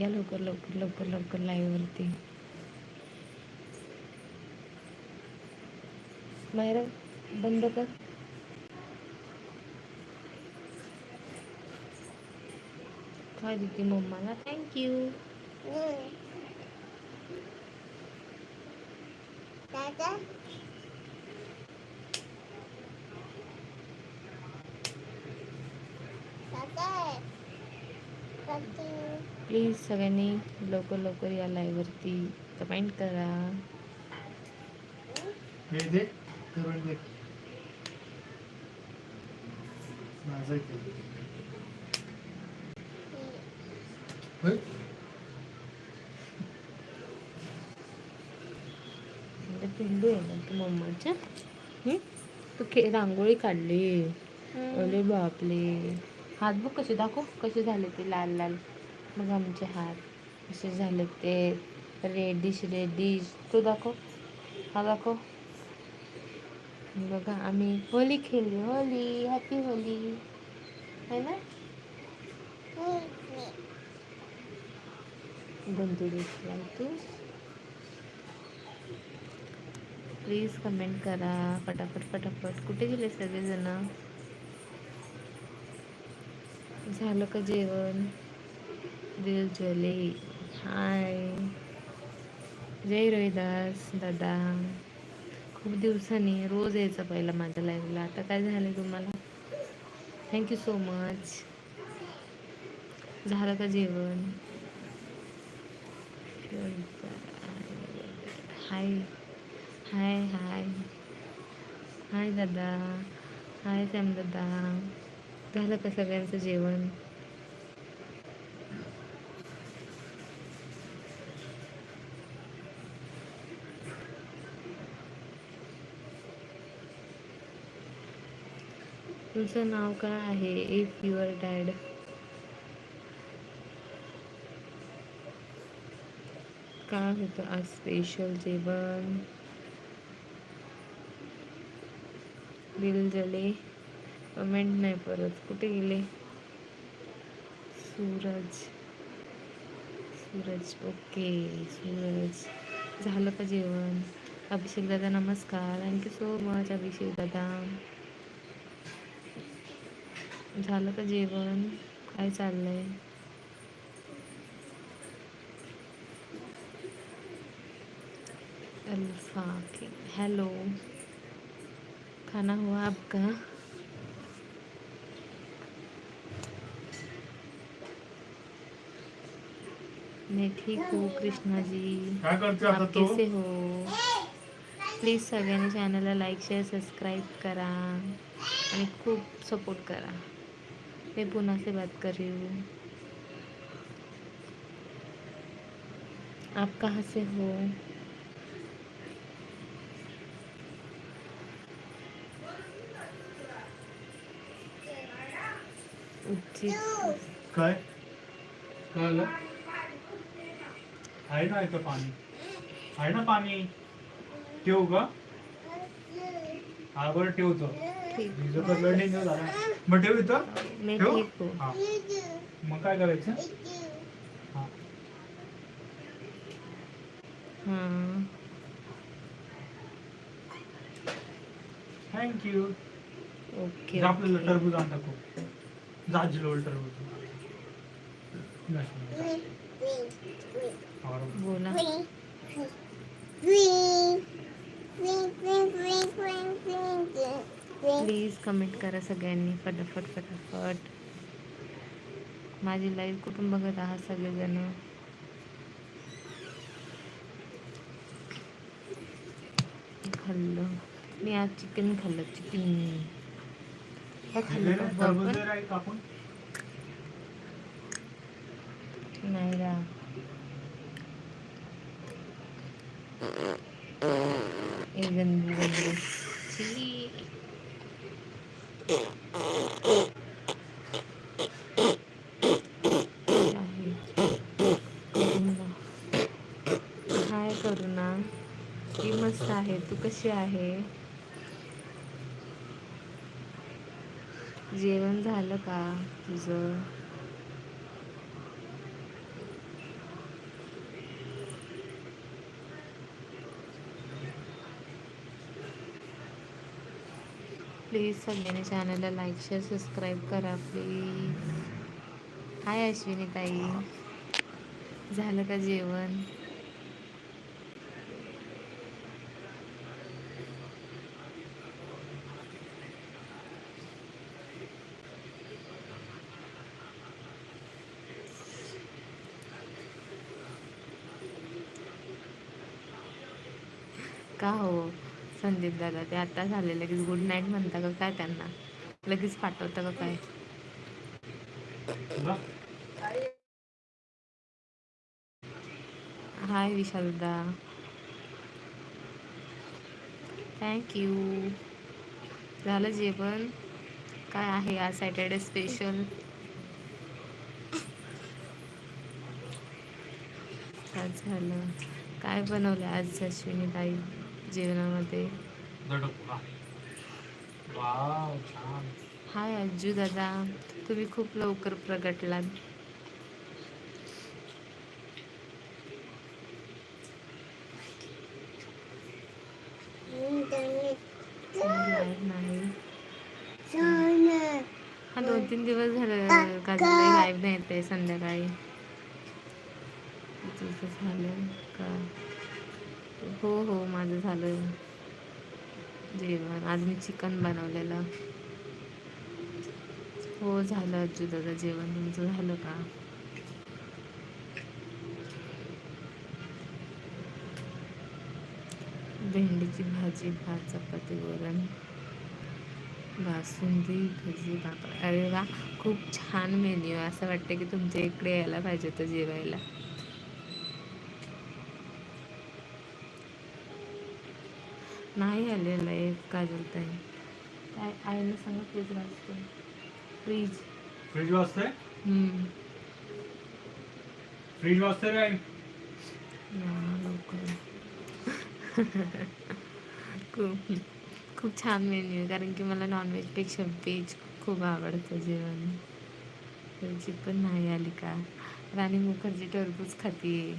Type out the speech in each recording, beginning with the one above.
या लवकर लवकर लवकर लवकर लाईव्हवरती मायरा बंद कर. काय देते मम्माला? थँक्यू दादा दादा दादा प्लीज सगळ्यांनी लवकर लवकर या लाईव्हवरती कमेंट करा. पिल्लू आहे ना तू मम्माच्या? हं? तू खे रांगोळी काढली. अरे बापले हात बघ कसे दाखव? कसे झाले ते लाल लाल? मग आमचे हात असे झाले ते. रेडिश रेडिश तू दाखव. हा दाखव. बघा आम्ही होली खेळली. होली हॅपी होली. है ना? गंतुडी तू प्लीज कमेंट करा. फटाफट फटाफट कुठे गेले सगळेजण? झालं का जेवण? दिल जले हाय। जय रोहिदास दादा। खूप दिवसांनी रोज यायचं पहिला माझ्या लाईव्हला आता काय झालं तुम्हाला? थँक्यू सो मच झालं का जेवण? हाय. हाय हाय. हाय दादा. हाय श्याम दादा. झालं का सगळ्यांचं जेवण? तुमचं नाव काय आहे? इफ युअर डॅड काय होतं आज स्पेशल जेवण? बिल जले. कमेंट नाही परत. कुठे गेले? सूरज. सूरज ओके सूरज. झालं का जेवण? अभिषेक दादा नमस्कार. थँक्यू सो मच अभिषेक दादा. झालं का जेवण काय चाललंय? अल्फ़ा के हेलो खाना हुआ आपका? मैं ठीक हूँ कृष्णा जी। आप कैसे हो? प्लीज़ सगळ्यांनी चॅनलला लाईक शेअर सबस्क्राईब करा. आणि खूप सपोर्ट करा. मैं पुन्हा से बात कर रही हूँ। आप कहाँ से हो? काय आहे ना इथं पाणी आहे ना पाणी ठेवू का? हा बरं ठेवतो ठीक। भिजत लढणी नाही झाला मग ठेव इथं? ठेवू? हूँ हा. मग काय करायचं? हा. थँक्यू ओके आपल्याला. टरबूज आण टाकू जाजीलोल टरबूज. बोला. प्लीज कमेंट करा सगळ्यांनी फटाफट फटाफट. माझी लाईव्ह कुठून बघत आहात सगळेजण? खाल्लं. मी आज चिकन खाल्लं चिकन काय खाल्लं नाही रा. करायची आहे? जेवण झालं का तुझं? प्लीज सगळ्यांनी चॅनलला लाईक शेअर सबस्क्राईब करा प्लीज. हाय अश्विनी ताई झालं का जेवण? का हो? संदीप दादा ते आता झाले. लगेच गुड नाईट म्हणता का काय त्यांना? लगेच पाठवता का काय? हाय विशालदा थँक्यू झालं जेवण? काय आहे आज सॅटर्डे स्पेशल झालं. काय बनवलं आज अश्विनी ताई छान. हाय अज्जू दादा तुम्ही खूप लवकर प्रगटलात. नाही हा दोन तीन दिवस झालं गाजले लाईव्ह नाही येते संध्याकाळी. झालं. हो हो माझं झालं. जेवण. आज मी चिकन बनवलेलं. हो झालं अज्जू दादा जेवण. तुमचं झालं का? भेंडीची भाजी भात चपाती वरण बासुंदी भजी पापड. अरे वा खूप छान मेन्यू आहे. असं वाटतं की तुमच्या इकडे यायला पाहिजे होतं जेवायला. नाही आलेलं आहे काजलताई काय आईने सांगा फ्रीज वाजतो फ्रीज फ्रीज वाजते फ्रीज वाजते रे आई. लवकर. खूप खूप छान मेन्यू आहे कारण की मला नॉनव्हेजपेक्षा व्हेज खूप आवडतं जेवण. त्याची पण नाही आली का? राणी मुखर्जी टरबूज खातीये.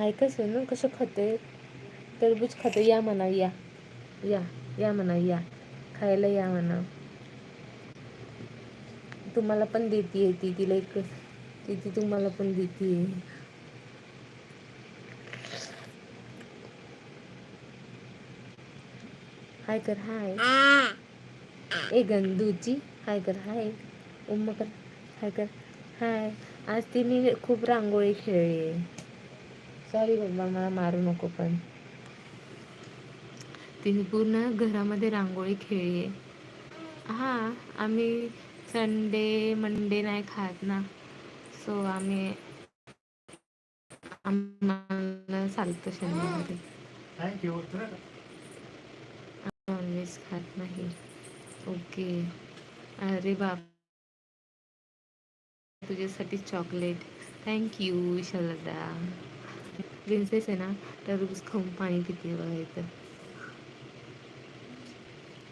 हाय कसं ना कसं खाते? टरबूज खाते या म्हणा या. या या म्हणा या. खायला या म्हणा. तुम्हाला पण देते ती तिला एक ती ती तुम्हाला पण देते हाय कर हाय. ए गंदूची. हाय कर हाय. उम्मा कर हाय कर हाय. आज तिने खूप रांगोळी खेळली सॉरी बाबा मला मारू नको पण. तिने पूर्ण घरामध्ये रांगोळी खेळली. हा आम्ही संडे मंडे नाही खात ना. सो आम्ही आम्हाला चालतं शनिवारी? नॉनव्हेज खात नाही. ओके. अरे बाप. तुझ्यासाठी चॉकलेट थँक्यू विशालदा. प्रिन्सेस आहे ना टरबूज खाऊन पाणी पिते बघा इथं.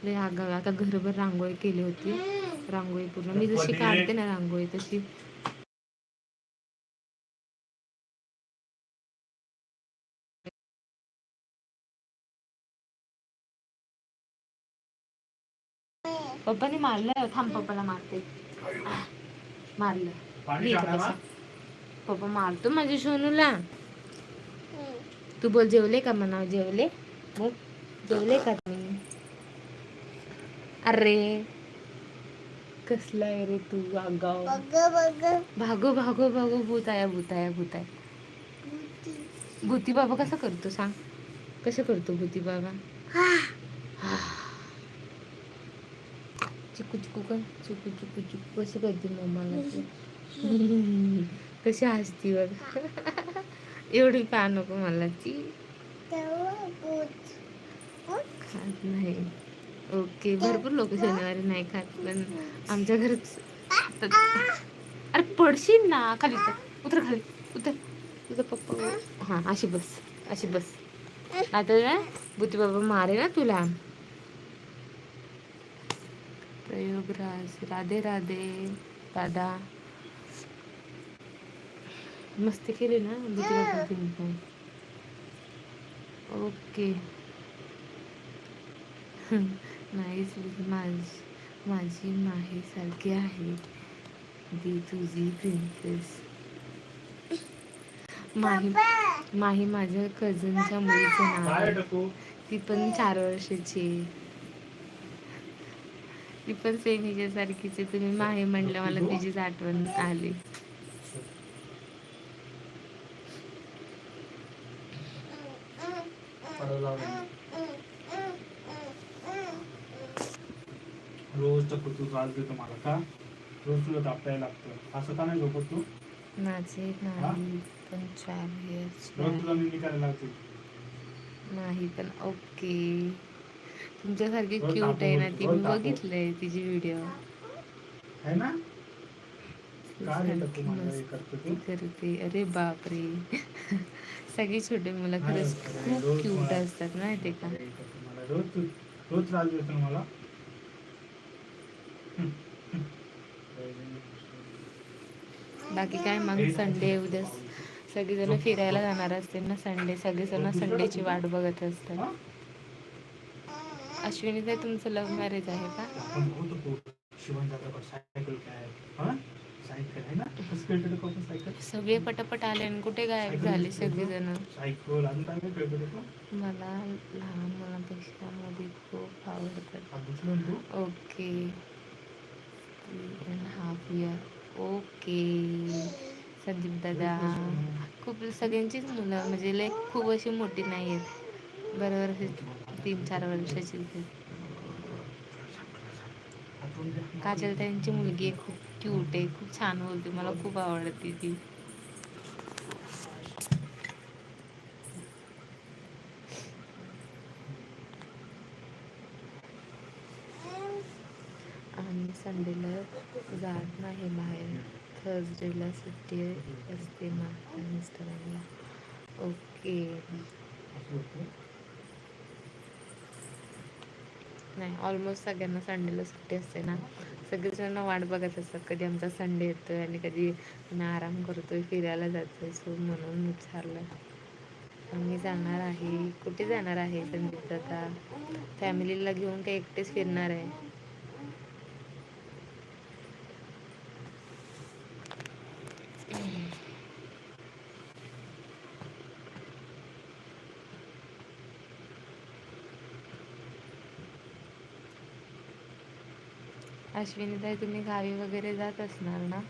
लय आगाव. आता घरभर रांगोळी केली होती. रांगोळी पूर्ण. मी जशी काढते ना रांगोळी तशी. पप्पाने मारलं. थांब पप्पाला मारते. मारलं. पप्पा मारतो माझ्या सोनूला. तू बोल जेवले का म्हणा जेवले? बोल. जेवले का तुम्ही अरे कसला आहे रे तू आगाव? भागो भागो भागो भूताया भूताया भूताय भूती बाबा कसा करतो सांग? कसं करतो भूती बाबा? चिकू चिकू कर. चिकू चिकू चिकू. कसं करते मम्माला कशी हसती बघ. एवढी पा नको मला ती? खात नाही. ओके भरपूर लोक शनिवारी नाही खात पण आमच्या घरात. अरे पडशील ना खाली उतर. उतर खाली. उतर. तुझा पप्पा हा अशी बस. अशी बस. आता ना बुती बाबा मारे ना तुला. प्रयोगराज. राधे राधे. दादा मस्ती केली ना बुती बाबा ओके. नाहीच माझ माझी माही सारखी आहे. दी तुझी प्रिन्सेस माही माही माझ्या कझनच्या मुलीचं नाव काय आहे. टाकू ती पण चार वर्षाची आहे. ती पण सेम हिच्यासारखीच आहे. तुम्ही माही म्हणलं मला तिचीच आठवण आली. लावलं. रोज तर तू त्रास देतो मला का? रोज तुला दाबतायला लागतं. असं का नाही झोपत तू? माझे नाही पण चार रोज तुला मी करायला लागते. नाही पण ओके. तुमच्यासारखी क्यूट आहे ना ती मी. बघितलंय तिची व्हिडिओ है ना का रे तू माझं हे मस्ती करतो अरे बापरे. सगळी छोटे मुलं खरंच खूप क्यूट असतात माहिती का रोज रोज त्रास देतो मला? बाकी काय मग? संडे उद्या. सगळेजण फिरायला जाणार असतील ना संडे सगळेजण संडेची वाट बघत असतात? अश्विनी ताई तुमचं लव्ह मॅरेज आहे का? सगळे पटापट आले आणि कुठे गायब झाले सगळेजण. मला लहान मुलांपेक्षा मध्ये खूप आवडतात okay. Half year okay. Sandeep दादा. खूप सगळ्यांचीच मुलं म्हणजे लाईक खूप अशी मोठी नाही आहेत बरोबर तीन चार वर्षाची. काजल त्यांची मुलगी आहे खूप क्यूट आहे खूप छान बोलते मला खूप आवडते ती. आम्ही संडेला जात नाही बाहेर. थर्सडेला सुट्टी असते माझ्या मिस्टरांना ओके असं होतं. नाही ऑलमोस्ट सगळ्यांना संडेला सुट्टी असते ना. सगळेजण वाट बघत असतात कधी आमचा संडे येतोय आणि कधी आम्ही आराम करतोय फिरायला जातोय. सो म्हणून विचारलं. आम्ही जाणार आहे. कुठे जाणार आहे संदीप दादा? फॅमिलीला घेऊन काही एकटेच फिरणार आहे? अश्विनीताई तुम्ही गावी वगैरे जात असणार ना?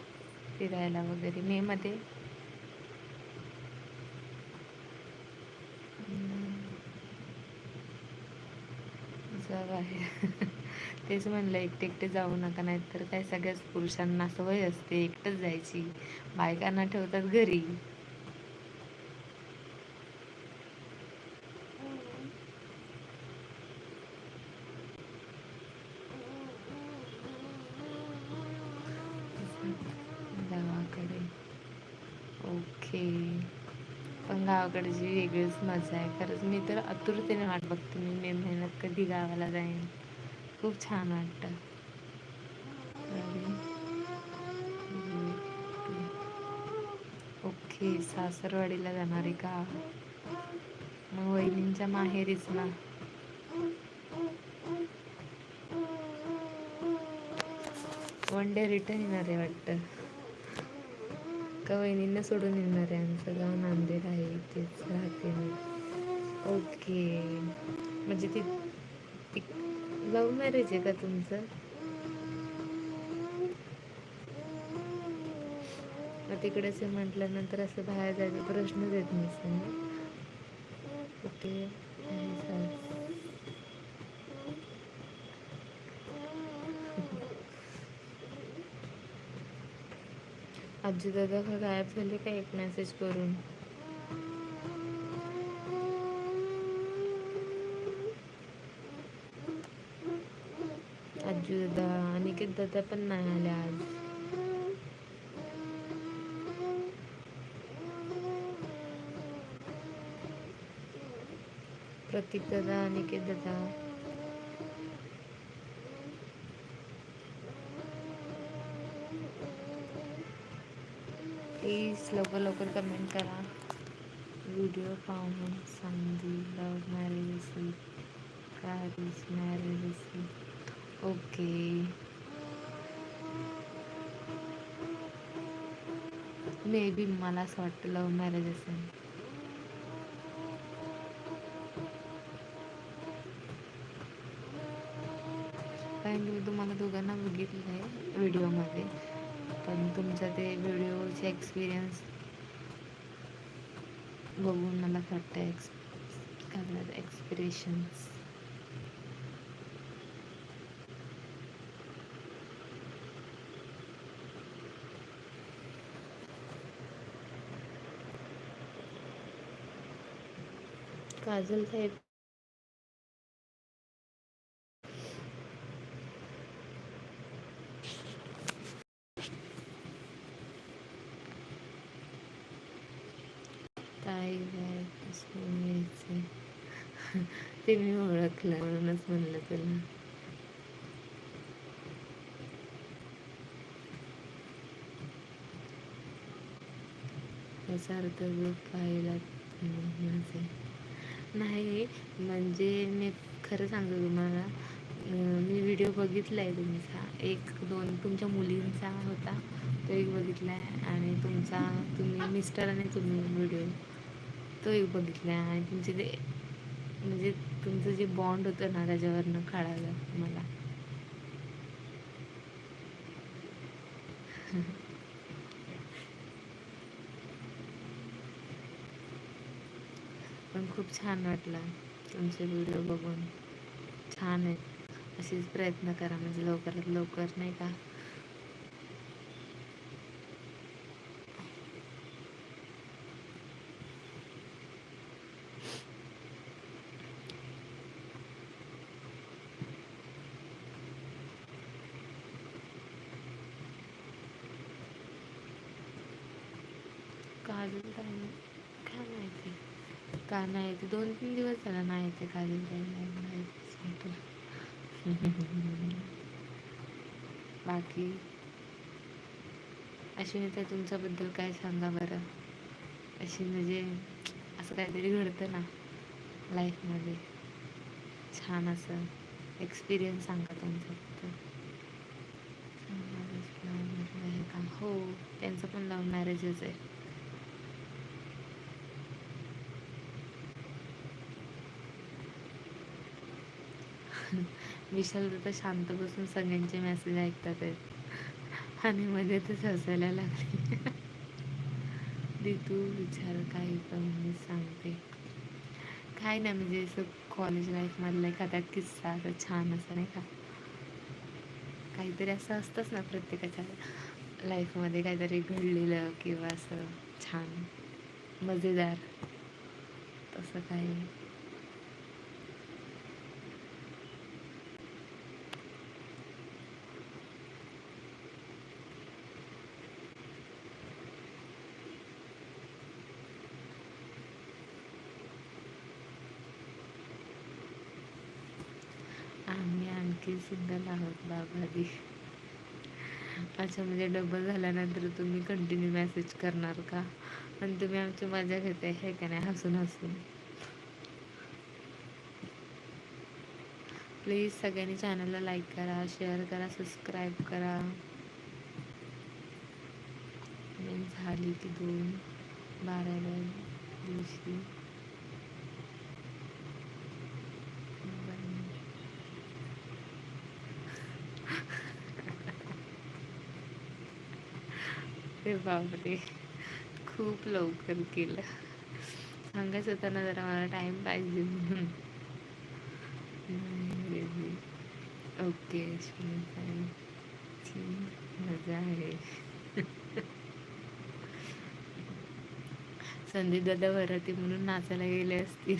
फिरायला वगैरे मे मध्ये? आहे तेच म्हणलं एकटे एकटे जाऊ नका नाहीतर काय सगळ्याच पुरुषांना सवय असते एकटंच जायची. बायकांना ठेवतात घरी. ओके पण गावाकडची वेगळीच मजा आहे. खरंच मी तर आतुरतेने वाट बघते. मी मे महिन्यात कधी गावाला जाईन. खूप छान वाटतं. ओके सासरवाडीला जाणार आहे का? मग वहिनींच्या माहेरीच ना. वन डे रिटर्न येणार आहे वाटतं. एका वहिनींना सोडून येणार आहे आमचं गाव नांदेड आहे इथेच राहते मी. ओके. म्हणजे ती ती लव्ह मॅरेज आहे का तुमचं? मग तिकडेच आहे म्हटल्यानंतर असं बाहेर जायचा प्रश्नच येत नसेल ना? ओके आहे सास. आमचे दादा का गायब झाले का एक मेसेज करून? आजी दादा अनिकेत दादा पण नाही आले आज. प्रतीक दादा अनिकेत दादा. प्लीज लवकर लवकर कमेंट करा. व्हिडिओ पाहून सांगी लव्ह मॅरेज असेल कारीज मॅरेज ओके मे बी मला असं वाटतं लव्ह मॅरेज असेल. कारण की मी तुम्हाला दोघांना बघितलं आहे व्हिडिओमध्ये पण तुमचा ते व्हिडिओचे एक्सपिरियन्स बघून मला असं वाटतं एक्स काय एक्सपिरेशन्स काजल साहेब काय काय कसं यायचं ते मी ओळखलं. म्हणूनच म्हणलं तुला. याचा अर्थ ग्रुप पाहिला माझे नाही म्हणजे मी खरं सांगतो तुम्हाला मी व्हिडिओ बघितला आहे तुमचा. एक दोन तुमच्या मुलींचा होता. तो एक बघितला आहे आणि तुमचा तुम्ही मिस्टर आणि तुम्ही व्हिडिओ तो एक बघितला आहे. आणि तुमचे ते म्हणजे तुमचं जे बॉन्ड होतं ना त्याच्यावरनं कळालं मला. पण खूप छान वाटलं तुमचे व्हिडिओ बघून. छान आहेत असेच प्रयत्न करा म्हणजे लवकरात लवकर नाही का? काजल ताई काय माहिती का नाही ते? दोन तीन दिवस झाला नाही येते काजल ताई नाही सांगतो बाकी? अशी ताई तुमच्याबद्दल काय सांगा बरं? अशी म्हणजे असं काहीतरी घडतं ना लाईफमध्ये. छान असं एक्सपिरियन्स सांगा तुमच्याबद्दल आहे का हो त्यांचं पण लव्ह मॅरेजच आहे. विशाल तर शांत बसून सगळ्यांचे मेसेज ऐकतात आहेत. आणि मध्येच हसायला लागले. दी तू विचार काही पण मी सांगते. काय नाही म्हणजे असं कॉलेज लाईफमधला एखादा किस्सा असं छान असं नाही का? काहीतरी असं असतंच ना प्रत्येकाच्या लाईफमध्ये काहीतरी घडलेलं किंवा असं छान मजेदार. तसं काही आम्ही सिंगल आहोत बाबादी अच्छा म्हणजे डबल झाल्यानंतर तुम्ही कंटिन्यू मेसेज करणार का? आणि तुम्ही आमची मजा घेताय हे का नाही? हसून हसून. प्लीज सगळ्यांनी चॅनलला लाईक करा शेअर करा सबस्क्राईब करा. झाली की दोन बाराव्या दिवशी. अरे बापरे. खूप लवकर केलं. सांगायचं होतं ना जरा मला टाईम पाहिजे म्हणून. ओके मजा आहे. संदीप दादा वराती म्हणून नाचायला गेले असतील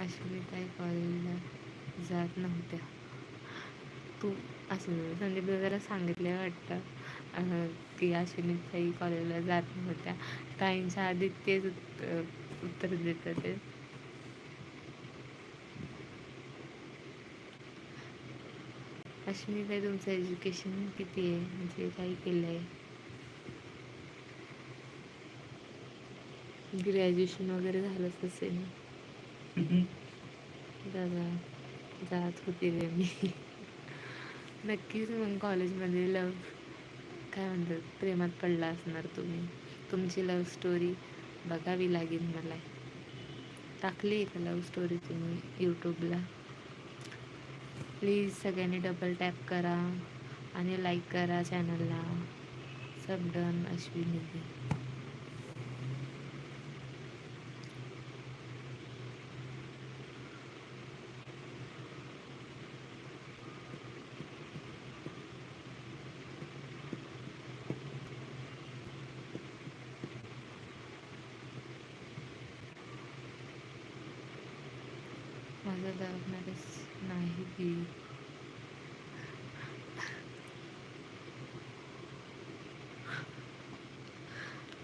अश्विनीताई कॉलेजला जात नव्हत्या. तू असं संदीप दादाला सांगितले वाटतं. की अश्विनीताई कॉलेजला जात नव्हत्या. ताईंच्या आधी तेच उत्तर उत्तर देतात ते. अश्विनी ताई तुमचं एज्युकेशन किती आहे? म्हणजे काही केलं आहे ग्रॅज्युएशन वगैरे झालंच असेल दादा. जात होती रे मी. नक्कीच मग कॉलेजमध्ये लव काय म्हणतात प्रेमात पडला असणार तुम्ही. तुमची लव स्टोरी बघावी लागेल मला. टाकली आहे का लव्ह स्टोरी तुम्ही यूट्यूबला प्लीज सगळ्यांनी डबल टॅप करा आणि लाईक करा चॅनलला सब डन अश्विनी. दी. माझं नाही दी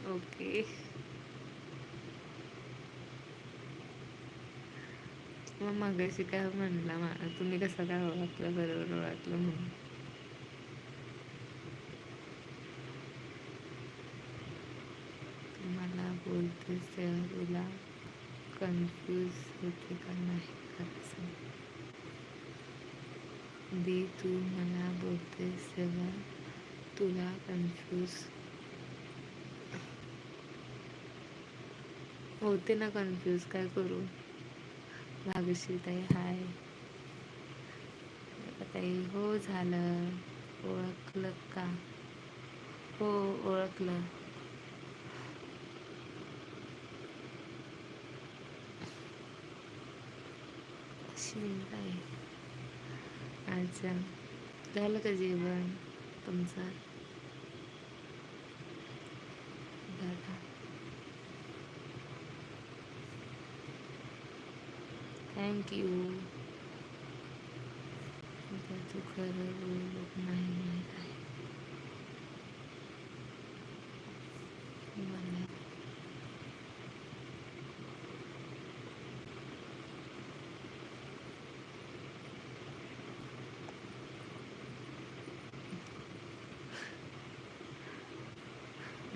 ओके. मग मगाशी काय म्हणला मला? तुम्ही कसं काय ओळखलं बरोबर ओळखलं म्हणून? तुम्हाला बोलतेस तेव्हा तुला कन्फ्यूज होते का नाही? दे तू मला बोलतेस तेव्हा तुला कन्फ्यूज होते ना कन्फ्यूज काय करू भाग्यश्री ताई हाय ताई हो झालं ओळखलं का हो ओळखलं काय अच्छा. झालं का जेवण तुमचं? दादा थँक्यू आता तू खरं बोलत नाही माहीत आहे मला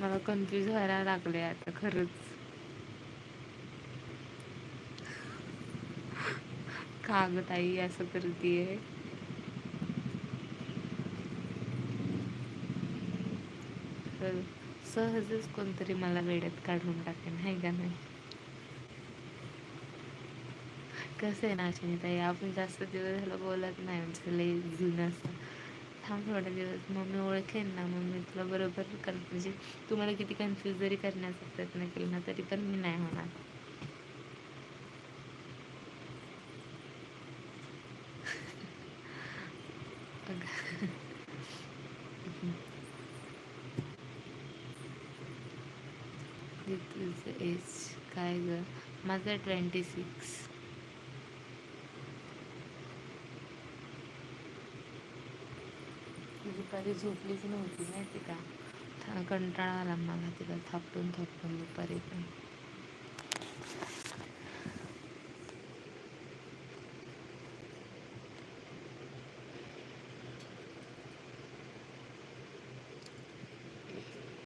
मला कन्फ्यूज व्हायला लागले आता खरंच. का ग ताई असं करतीये? सहजच कोणतरी मला वेळेत काढून टाकेन नाही का नाही? कसं आहे ना ताई? आपण जास्त दिवस झालं बोलत नाही म्हणजे लई जुनं असं. थांब थोडा दिवस मग मी ओळखेन ना मग मी तुला बरोबर कर म्हणजे तुम्हाला किती कन्फ्यूज जरी करण्याचा प्रयत्न केला ना तरी पण मी नाही होणार अगं. तुझं एज काय ग माझं ट्वेंटी सिक्स दुपारी झोपलीच नव्हती माहिती का? था- कंटाळा आला मला तिला थापटून थापटून दुपारी पण.